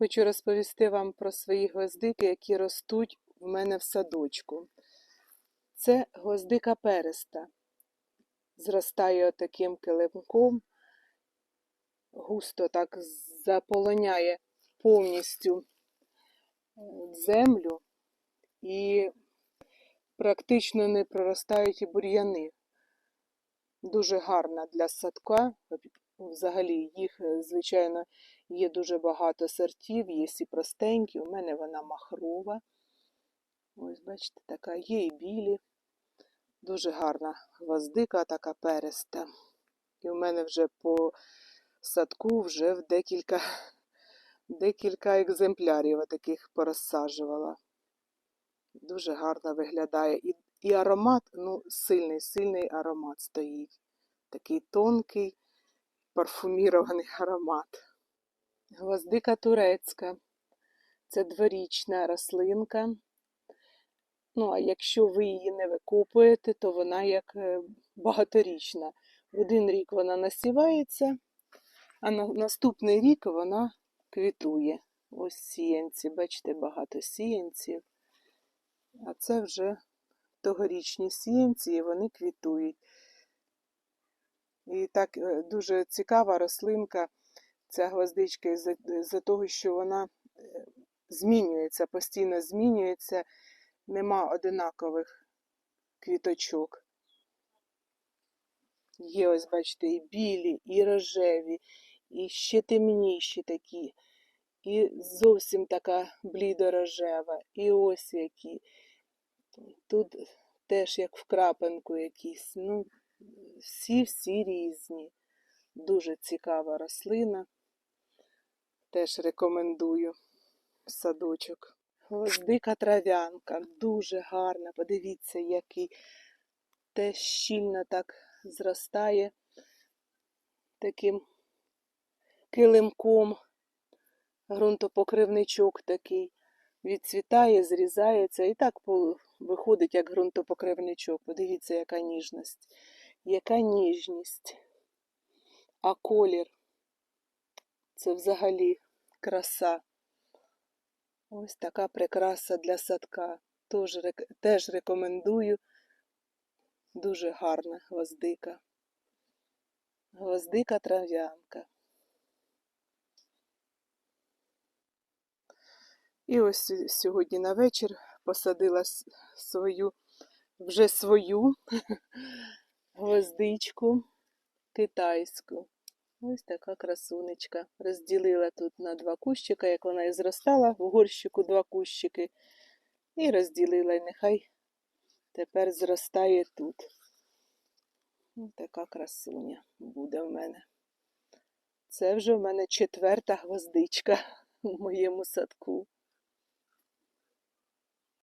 Хочу розповісти вам про свої гвоздики, які ростуть в мене в садочку. Це гвоздика переста. Зростає таким килимком, густо так заполоняє повністю е, землю і практично не проростають і бур'яни. Дуже гарна для садка. Взагалі їх, е, звичайно, Є дуже багато сортів, є і простенькі. У мене вона махрова. Ось, бачите, така є і білі. Дуже гарна гвоздика, така переста. І в мене вже по садку вже в декілька, декілька екземплярів таких порозсаджувала. Дуже гарно виглядає. І, і аромат, ну, сильний, сильний аромат стоїть. Такий тонкий, парфумірований аромат. Гвоздика турецька. Це дворічна рослинка. Ну, а якщо ви її не викопуєте, то вона як е, багаторічна. Один рік вона насівається, а на наступний рік вона квітує. Ось сіянці, бачите, багато сіянців. А це вже тогорічні сіянці, і вони квітують. І так е, дуже цікава рослинка ця гвоздичка із-за того, що вона е, змінюється, постійно змінюється, нема одинакових квіточок. Є, ось, бачите, і білі, і рожеві, і ще темніші такі, і зовсім така блідорожева, і ось які. Тут теж як в крапинку якісь. Ну, всі-всі різні. Дуже цікава рослина. Теж рекомендую садочок. Гвоздика трав'янка, дуже гарна. Подивіться, який теж щільно так зростає таким килимком, ґрунтопокривничок такий. Відцвітає, зрізається і так виходить, як ґрунтопокривничок. Подивіться, яка ніжність. Яка ніжність. А колір це взагалі краса. Ось така прикраса для садка. Тож, теж рекомендую. Дуже гарна гвоздика. Гвоздика трав'янка. І ось сьогодні на вечір посадила свою, вже свою гвоздичку китайську. Ось така красунечка. Розділила тут на два кущика, як вона і зростала, в горщику два кущики. І розділила, і нехай тепер зростає тут. Ось така красуня буде в мене. Це вже в мене четверта гвоздичка у моєму садку.